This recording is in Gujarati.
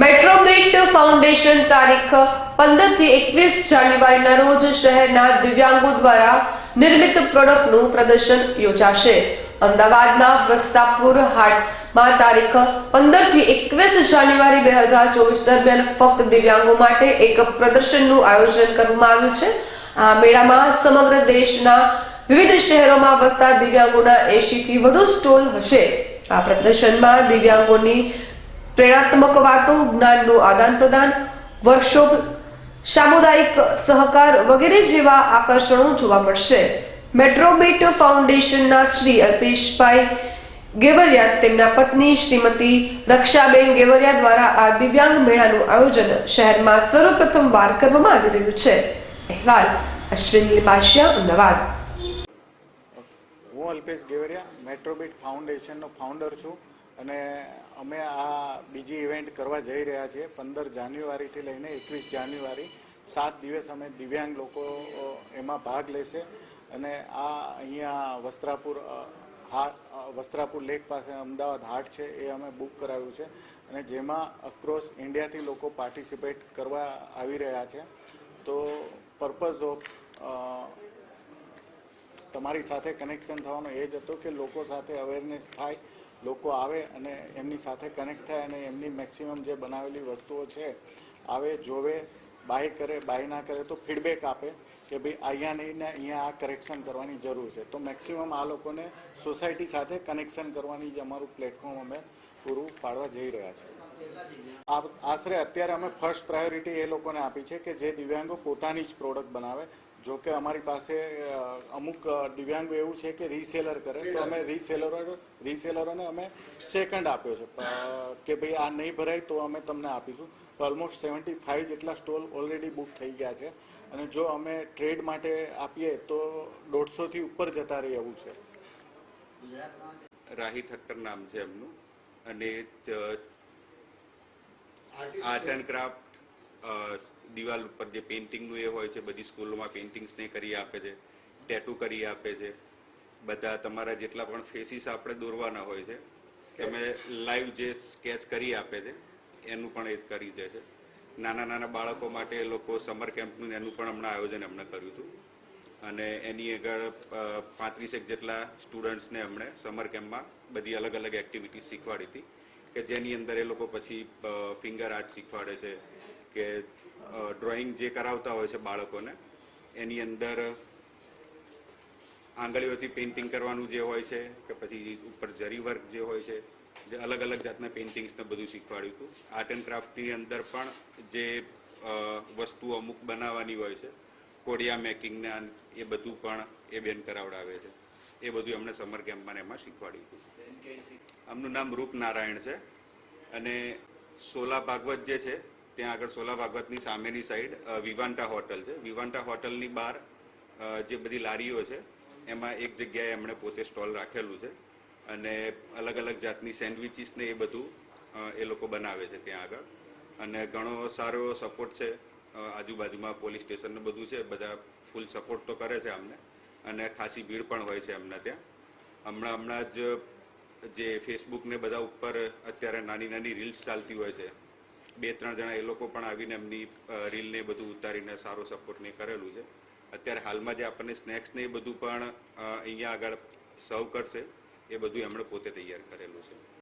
મેટ્રોબિટ ફાઉન્ડેશન તારીખ પંદરથી એકવીસ જાન્યુઆરીના રોજ શહેરના દિવ્યાંગો દ્વારા નિર્મિત પ્રોડક્ટનું પ્રદર્શન યોજાશે. અમદાવાદના વસ્તાપુર હાટમાં તારીખ પંદરથી એકવીસ જાન્યુઆરી બે હજાર ચોવીસ દરમિયાન ફક્ત દિવ્યાંગો માટે એક પ્રદર્શનનું આયોજન કરવામાં આવ્યું છે. આ મેળામાં સમગ્ર દેશના વિવિધ શહેરોમાં વસતા દિવ્યાંગોના એંશી થી વધુ સ્ટોલ હશે. આ પ્રદર્શનમાં દિવ્યાંગોની પ્રેરણાત્મક વાતો, જ્ઞાનનું આદાન પ્રદાન વર્કશોપ સામુદાયિક સહકાર વગેરે જેવા આકર્ષણો જોવા મળશે. મેટ્રોબીટ ફાઉન્ડેશનના શ્રી અલ્પેશભાઈ ગેવલિયા, તેમના પત્ની શ્રીમતી રક્ષાબેન ગેવલિયા દ્વારા આ દિવ્યાંગ મેળાનું આયોજન શહેરમાં સર્વપ્રથમ વાર કરવામાં આવી રહ્યું છે. અહેવાલ, અશ્વિન લિંબાશિયા, અમદાવાદ. હું અલ્પેશ ગેવરિયા મેટ્રોબીટ ફાઉન્ડેશનનો ફાઉન્ડર છું. અને અમે આ બીજી ઇવેન્ટ કરવા જઈ રહ્યા છીએ, પંદર જાન્યુઆરીથી લઈને એકવીસ જાન્યુઆરી. સાત દિવસ અમે દિવ્યાંગ લોકો એમાં ભાગ લેશે. અને આ અહીંયા વસ્ત્રાપુર હાટ વસ્ત્રાપુર લેક પાસે અમદાવાદ હાટ છે, એ અમે બુક કરાવ્યું છે. અને જેમાં અક્રોસ ઇન્ડિયાથી લોકો પાર્ટિસિપેટ કરવા આવી રહ્યા છે. તો પર્પઝ ઓફ તમારી સાથે કનેક્શન થવાનો એ જ હતો કે લોકો સાથે અવેરનેસ થાય લોકો આવે અને એમની સાથે કનેક્ટ થાય અને એમની મેક્સિમમ જે બનાવેલી વસ્તુઓ છે, આવે, જોવે બાય કરે બાય ના કરે, તો ફીડબેક આપે કે ભાઈ અહીંયા નહીં ને અહીંયા આ કરેક્શન કરવાની જરૂર છે. તો મેક્સિમમ આ લોકોને સોસાયટી સાથે કનેક્શન કરવાની જે અમારું પ્લેટફોર્મ અમે પૂરું પાડવા જઈ રહ્યા આ આશરે અત્યારે અમે ફર્સ્ટ પ્રાયોરિટી એ લોકોને આપી છે કે જે દિવ્યાંગો પોતાની જ પ્રોડક્ટ બનાવે જો કે અમારી પાસે અમુક દિવ્યાંગ એવું છે કે રીસેલર કરે તો અમે રીસેલરો રીસેલરોને અમે સેકન્ડ આપ્યો છે. કે ભાઈ આ નહીં ભરાય તો અમે તમને આપીશું. તો ઓલમોસ્ટ સેવન્ટી ફાઈવ જેટલા સ્ટોલ ઓલરેડી બુક થઈ ગયા છે. અને જો અમે ટ્રેડ માટે આપીએ તો દોઢસોથી ઉપર જતા રહે એવું છે. રાહી ઠક્કર નામ છે એમનું. અને આર્ટ એન્ડ ક્રાફ્ટ દિવાલ ઉપર જે પેઇન્ટિંગનું એ હોય છે બધી સ્કૂલોમાં પેઇન્ટિંગ્સને કરી આપે છે ટેટુ કરી આપે છે. બધા તમારા જેટલા પણ ફેસીસ આપણે દોરવાના હોય છે તમે લાઈવ જે સ્કેચ કરી આપે છે એનું પણ એ કરી દે છે. નાના નાના બાળકો માટે એ લોકો સમર કેમ્પનું એનું પણ હમણાં આયોજન એમણે કર્યું હતું. અને એની આગળ પાંત્રીસેક જેટલા સ્ટુડન્ટ્સને એમણે સમર કેમ્પમાં બધી અલગ અલગ એક્ટિવિટીઝ શીખવાડી હતી. કે જેની અંદર એ લોકો પછી ફિંગર આર્ટ શીખવાડે છે કે ડ્રોઈંગ જે કરાવતા હોય છે બાળકોને, એની અંદર આંગળીઓથી પેઇન્ટિંગ કરવાનું જે હોય છે કે પછી ઉપર જરી વર્ક જે હોય છે, જે અલગ અલગ જાતના પેઇન્ટિંગ્સને બધું શીખવાડ્યું હતું. આર્ટ એન્ડ ક્રાફ્ટની અંદર પણ જે વસ્તુઓ અમુક બનાવવાની હોય છે, કોડિયા મેકિંગને એ બધું પણ એ બેન કરાવડાવે છે. એ બધું એમણે સમર કેમ્પમાં એમાં શીખવાડ્યું અમનું આમનું નામ રૂપ નારાયણ છે અને સોલા ભાગવત જે છે ત્યાં આગળ સોલા ભાગવતની સામેની સાઈડ વિવાન્ટા હોટલ છે. વિવાન્ટા હોટલની બહાર જે બધી લારીઓ છે એમાં એક જગ્યાએ એમણે પોતે સ્ટોલ રાખેલું છે અને અલગ અલગ જાતની સેન્ડવિચીસ ને એ બધું એ લોકો બનાવે છે ત્યાં આગળ. અને ઘણો સારો એવો સપોર્ટ છે આજુબાજુમાં પોલીસ સ્ટેશન ને બધું છે બધા ફૂલ સપોર્ટ તો કરે છે અમને અને ખાસી ભીડ પણ હોય છે એમના ત્યાં. હમણાં હમણાં જ જે ફેસબુક ને બધા ઉપર અત્યારે નાની નાની રીલ્સ ચાલતી હોય છે. બે ત્રણ જણા એ લોકો પણ આવીને એમની રીલ ને બધું ઉતારીને સારો સપોર્ટ ને કરેલું છે. અત્યારે હાલમાં જે આપણને સ્નેક્સ ને એ બધું પણ અહીંયા આગળ સર્વ કરશે, એ બધું એમણે પોતે તૈયાર કરેલું છે.